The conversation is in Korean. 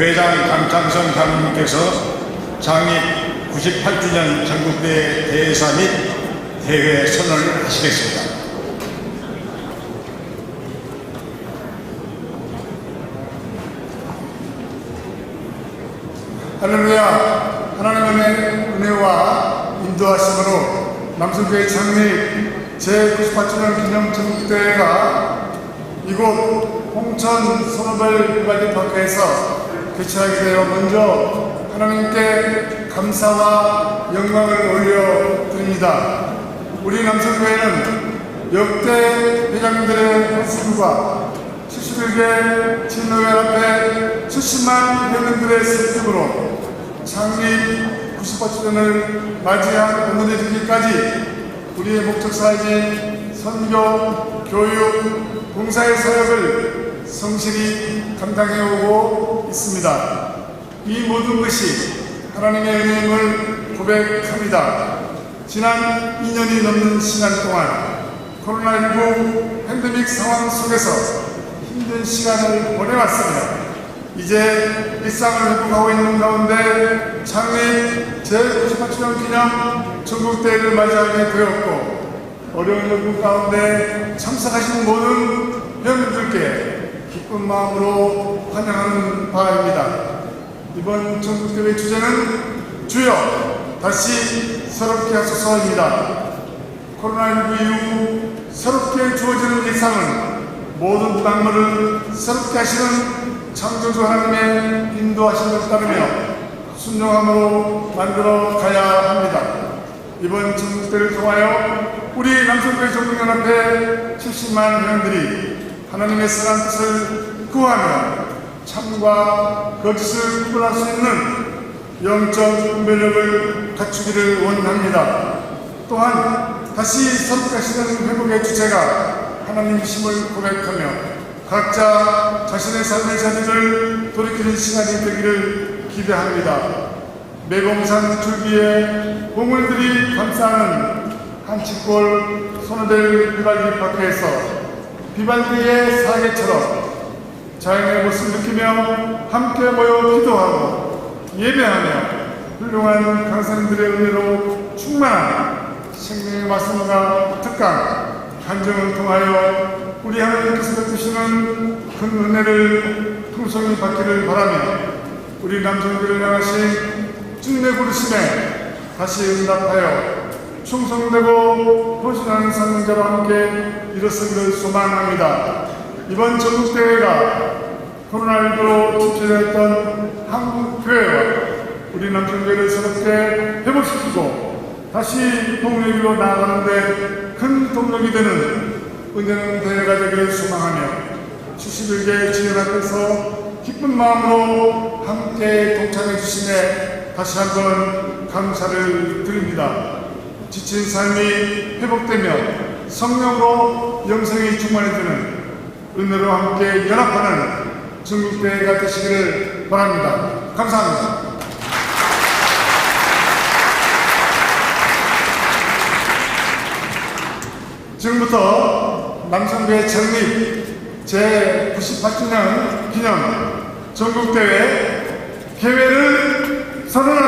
회장 강창성 장로님께서 창립 98주년 전국대회 대회사 및 대회 선언을 하시겠습니다. 할렐루야 하나님의 은혜와 인도하심으로 남성교회 창립 제98주년 기념 전국대회가 이곳 홍천 선호별 비발디 파크에서 개최하게 되어 먼저 하나님께 감사와 영광을 올려드립니다. 우리 남성교회는 역대 회장님들의 헌수과 71개 진노연합회 70만 회원들의 설득으로 창립 98주년을 맞이한 오늘에 이르기까지 우리의 목적사이진 선교, 교육, 봉사의 사역을 성실히 감당해 오고 있습니다. 이 모든 것이 하나님의 은혜임을 고백합니다. 지난 2년이 넘는 시간 동안 코로나19 팬데믹 상황 속에서 힘든 시간을 보내왔습니다. 이제 일상을 회복하고 있는 가운데 창립 제98주년 기념 전국대회를 맞이하게 되었고 어려운 여건 가운데 참석하신 모든 회원들께 기쁜 마음으로 환영하는 바입니다. 이번 전국대회 주제는 주여 다시 새롭게 하소서입니다. 코로나19 이후 새롭게 주어지는 일상은 모든 방문을 새롭게 하시는 창조주 하나님의 인도하심을 따르며 순종함으로 만들어 가야 합니다. 이번 전국대를 통하여 우리 남성교회 전국연합회 70만 회원들이 하나님의 선한 뜻을 구하며 참과 거짓을 구분할 수 있는 영적 분별력을 갖추기를 원합니다. 또한 다시 선택하시는 회복의 주체가 하나님이심을 고백하며 각자 자신의 삶의 자리를 돌이키는 시간이 되기를 기대합니다. 매봉산 줄기에 봉울들이 감싸는 한치골 손호델 비발디 파크에서 비발디의 사계처럼 자연의 모습을 느끼며 함께 모여 기도하고 예배하며 훌륭한 강사님들의 은혜로 충만한 생명의 말씀과 특강 간증을 통하여 우리 하나님께서 베푸시는 큰 은혜를 풍성히 받기를 바라며 우리 남성들을 향하신 주님의 부르심에 다시 응답하여 충성되고 도신하는 사명자와 함께 일어서기를 소망합니다. 이번 전국대회가 코로나19로 침체되었던 한국교회와 우리 남성교회를 새롭게 회복시키고 다시 동력으로 나아가는데 큰 동력이 되는 은혜는 대회가 되기를 소망하며 71개 지연 앞에서 기쁜 마음으로 함께 동참해 주심에 다시 한번 감사를 드립니다. 지친 삶이 회복되며 성령으로 영성이 충만해지는 은혜로 함께 연합하는 전국대회가 되시기를 바랍니다. 감사합니다. 지금부터 남성교회成立제98주년 기념 전국대회 개회를 선언합니다.